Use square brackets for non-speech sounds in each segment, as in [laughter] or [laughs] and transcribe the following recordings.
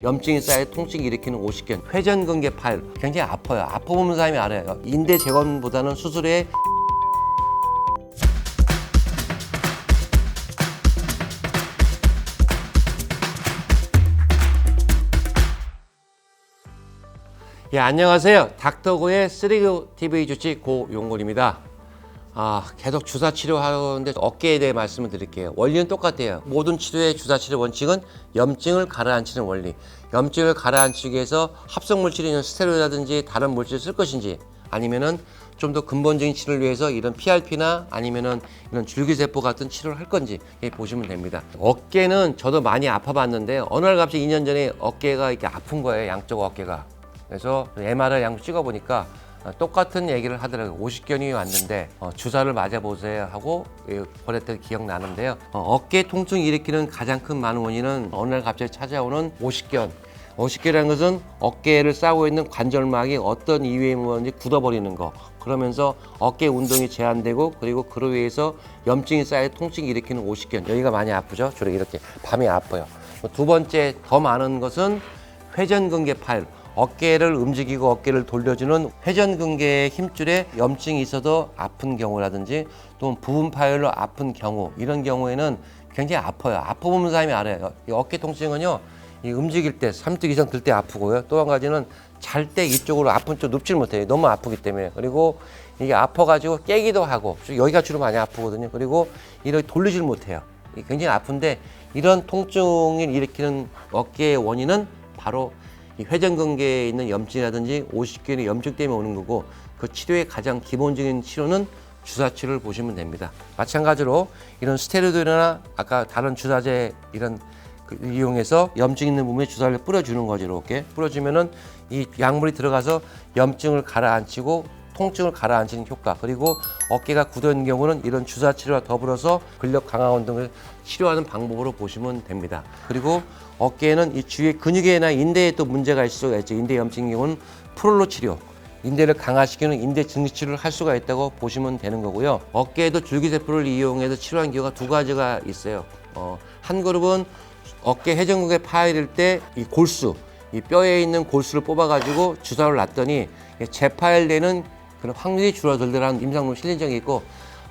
염증이 쌓여 통증 일으키는 오십견, 회전근개 파열 굉장히 아파요. 아파보는 사람이 알아요. 인대 재건보다는 수술에 예, 안녕하세요. 닥터고의 쓰리고 TV 주치 고용골입니다. 아, 계속 주사 치료하는데 어깨에 대해 말씀을 드릴게요. 원리는 똑같아요. 모든 치료의 주사 치료 원칙은 염증을 가라앉히는 원리. 염증을 가라앉히기 위해서 합성 물질이 스테로이드라든지 다른 물질을 쓸 것인지 아니면은 좀 더 근본적인 치료를 위해서 이런 PRP나 아니면은 이런 줄기세포 같은 치료를 할 건지 예, 보시면 됩니다. 어깨는 저도 많이 아파봤는데 어느 날 갑자기 2년 전에 어깨가 이렇게 아픈 거예요. 양쪽 어깨가. 그래서 MRI 양쪽 찍어보니까 어, 똑같은 얘기를 하더라고요. 50견이 왔는데 어, 주사를 맞아보세요 하고 예, 보냈던 기억 나는데요. 어, 깨 통증 일으키는 가장 큰 많은 원인은 어느 날 갑자기 찾아오는 50견. 50견이라는 것은 어깨를 싸고 있는 관절막이 어떤 이유에 뭐든지 굳어버리는 거. 그러면서 어깨 운동이 제한되고 그리고 그로 인해서 염증이 쌓여 통증이 일으키는 50견. 여기가 많이 아프죠? 주로 이렇게 밤에 아파요. 두 번째 더 많은 것은 회전근개 파열. 어깨를 움직이고 어깨를 돌려주는 회전근개의 힘줄에 염증이 있어도 아픈 경우라든지 또 부분 파열로 아픈 경우 이런 경우에는 굉장히 아파요. 아파보는 사람이 알아요. 이 어깨 통증은요. 이 움직일 때 3등 이상 들 때 아프고요. 또 한 가지는 잘 때 이쪽으로 아픈 쪽 눕질 못해요. 너무 아프기 때문에. 그리고 이게 아파가지고 깨기도 하고 여기가 주로 많이 아프거든요. 그리고 이렇게 돌리질 못해요. 굉장히 아픈데 이런 통증을 일으키는 어깨의 원인은 바로 이 회전근개에 있는 염증이라든지 오십견의 염증 때문에 오는 거고 그 치료의 가장 기본적인 치료는 주사 치료를 보시면 됩니다. 마찬가지로 이런 스테로이드나 아까 다른 주사제 이런 그 이용해서 염증 있는 부분에 주사를 뿌려주는 거죠. 이렇게 뿌려주면은 이 약물이 들어가서 염증을 가라앉히고 통증을 가라앉히는 효과 그리고 어깨가 굳어있는 경우는 이런 주사 치료와 더불어서 근력 강화 운동을 치료하는 방법으로 보시면 됩니다. 그리고 어깨에는 이 주위에 근육에나 인대에 또 문제가 있을 수가 있죠. 인대 염증인 경우는 프롤로 치료 인대를 강화시키는 인대 증식 치료를 할 수가 있다고 보시면 되는 거고요. 어깨에도 줄기세포를 이용해서 치료한 경우가 두 가지가 있어요. 어, 한 그룹은 어깨 회전근개 파열일 때 이 골수, 이 뼈에 있는 골수를 뽑아가지고 주사를 놨더니 재파열되는 그런 확률이 줄어들더라는 임상론 실린 적이 있고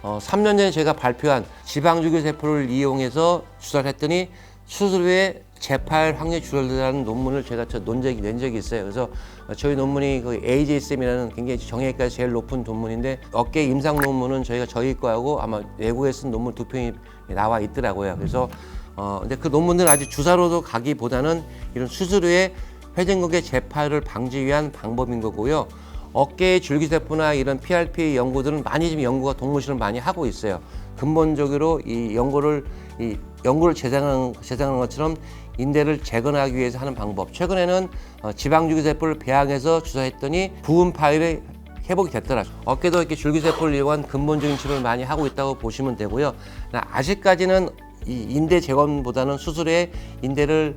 어, 3년 전에 제가 발표한 지방줄기세포를 이용해서 주사를 했더니 수술 후에 재파열 확률이 줄어들다는 논문을 제가 저 논적이 낸 적이 있어요. 그래서 저희 논문이 그 AJSM이라는 굉장히 정형외과 제일 높은 논문인데 어깨 임상 논문은 저희가 저희 거하고 아마 외국에 쓴 논문 두 편이 나와 있더라고요. 그래서 어 근데 그 논문들은 아직 주사로도 가기보다는 이런 수술 후에 회전근개 재파열을 방지 위한 방법인 거고요. 어깨의 줄기세포나 이런 PRP 연구들은 많이 지금 연구가 동물실은 많이 하고 있어요. 근본적으로 이 연구를 이 연구를 재생하는, 재생하는 것처럼 인대를 재건하기 위해서 하는 방법. 최근에는 어, 지방줄기세포를 배양해서 주사했더니 부분 파열이 회복이 됐더라. 어깨도 이렇게 줄기세포를 이용한 근본적인 치료를 많이 하고 있다고 보시면 되고요. 아직까지는 이 인대 재건보다는 수술에 인대를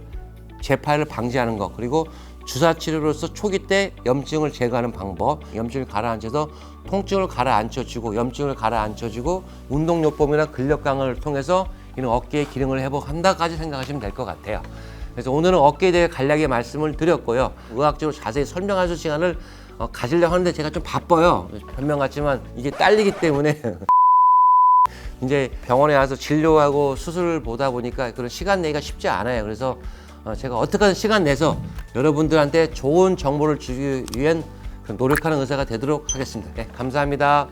재파열을 방지하는 것 그리고 주사 치료로서 초기 때 염증을 제거하는 방법, 염증을 가라앉혀서 통증을 가라앉혀주고 염증을 가라앉혀주고 운동요법이나 근력 강화를 통해서 이런 어깨의 기능을 회복한다까지 생각하시면 될 것 같아요. 그래서 오늘은 어깨에 대해 간략히 말씀을 드렸고요. 의학적으로 자세히 설명할 수 시간을 어, 가지려고 하는데 제가 좀 바빠요. 변명 같지만 이게 딸리기 때문에 [laughs] 이제 병원에 와서 진료하고 수술을 보다 보니까 그런 시간 내기가 쉽지 않아요. 그래서 어, 제가 어떻게든 시간 내서 여러분들한테 좋은 정보를 주기 위한 그 노력하는 의사가 되도록 하겠습니다. 네, 감사합니다.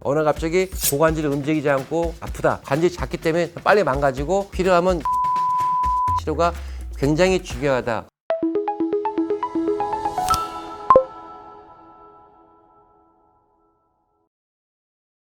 어느 날 갑자기 고관절이 움직이지 않고 아프다. 관절이 작기 때문에 빨리 망가지고 필요하면 치료가 굉장히 중요하다.